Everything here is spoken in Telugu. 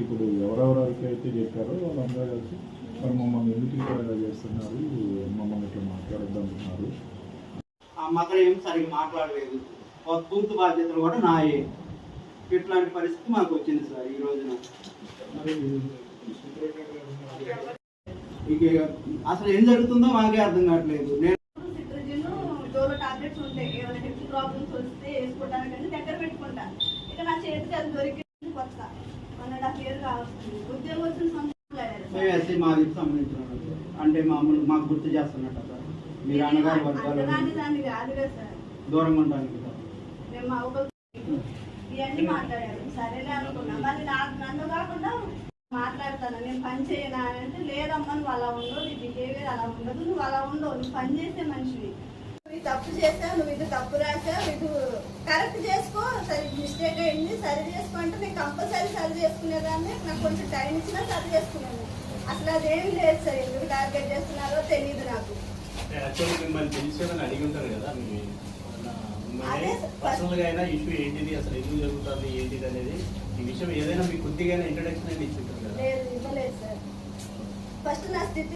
ఇప్పుడు ఎవరెవరికి అయితే చెప్పారో వాళ్ళందరూ కలిసి మరి మమ్మల్ని ఎందుకు ఇట్లా చేస్తున్నారు? మమ్మల్ని ఇట్లా మాట్లాడొద్దంటున్నారు ఆ ఏం సరిగ్గా మాట్లాడలేదు. పూర్తి బాధ్యతలు కూడా నాయే. ఇట్లాంటి పరిస్థితి మాకు వచ్చింది సార్ ఈ రోజున. మరి ఇక అసలు ఏం జరుగుతుందో మాకే అర్థం కావట్లేదు. నేను సిట్రజిన్ డోలో టాబ్లెట్స్ ఉంటాయి. ఏమైనా హెల్త్ ప్రాబ్లమ్స్ వస్తే వేసుకోవడానికి దగ్గర పెట్టుకుంటా ఇక నా చేతికి అది దొరికింది కొత్త. మేము ఎస్సీ మాదికి సంబంధించిన. అంటే మామూలు మాకు గుర్తు చేస్తున్నట్ట సార్. మీరు అన్నగారి వర్గాలు దూరంగా ఉండడానికి మా ఇవన్నీ మాట్లాడారు. సరేలే అనుకున్నా. మళ్ళీ నాకు నన్ను కాకుండా మాట్లాడతాను. నేను పని చేయనా అని అంటే లేదమ్మా నువ్వు అలా ఉండవు. నీ బిహేవియర్ అలా ఉండదు. నువ్వు అలా ఉండవు. నువ్వు పని చేసే మనిషివి. నువ్వు తప్పు చేసావు. నువ్వు ఇది తప్పు రాసావు. ఇది కరెక్ట్ చేసుకో సరి మిస్టేక్ అయింది సరి చేసుకో అంటే నేను కంపల్సరీ సరి చేసుకునేదాన్ని. నాకు కొంచెం టైం ఇచ్చినా సరి చేసుకునేది అసలు అదేం లేదు సార్ ఎందుకు టార్గెట్ చేస్తున్నారో తెలియదు నాకు. యాక్చువల్లీ మిమ్మల్ని తెలిసేదని అడిగి ఉంటారు కదా మీ అదే పర్సనల్గా అయినా ఇష్యూ ఏంటిది అసలు ఎందుకు జరుగుతుంది ఏంటిది అనేది ఈ విషయం ఏదైనా మీకు కొద్దిగా ఇంట్రడక్షన్ అనేది కదా. ఫస్ట్ నా స్థితి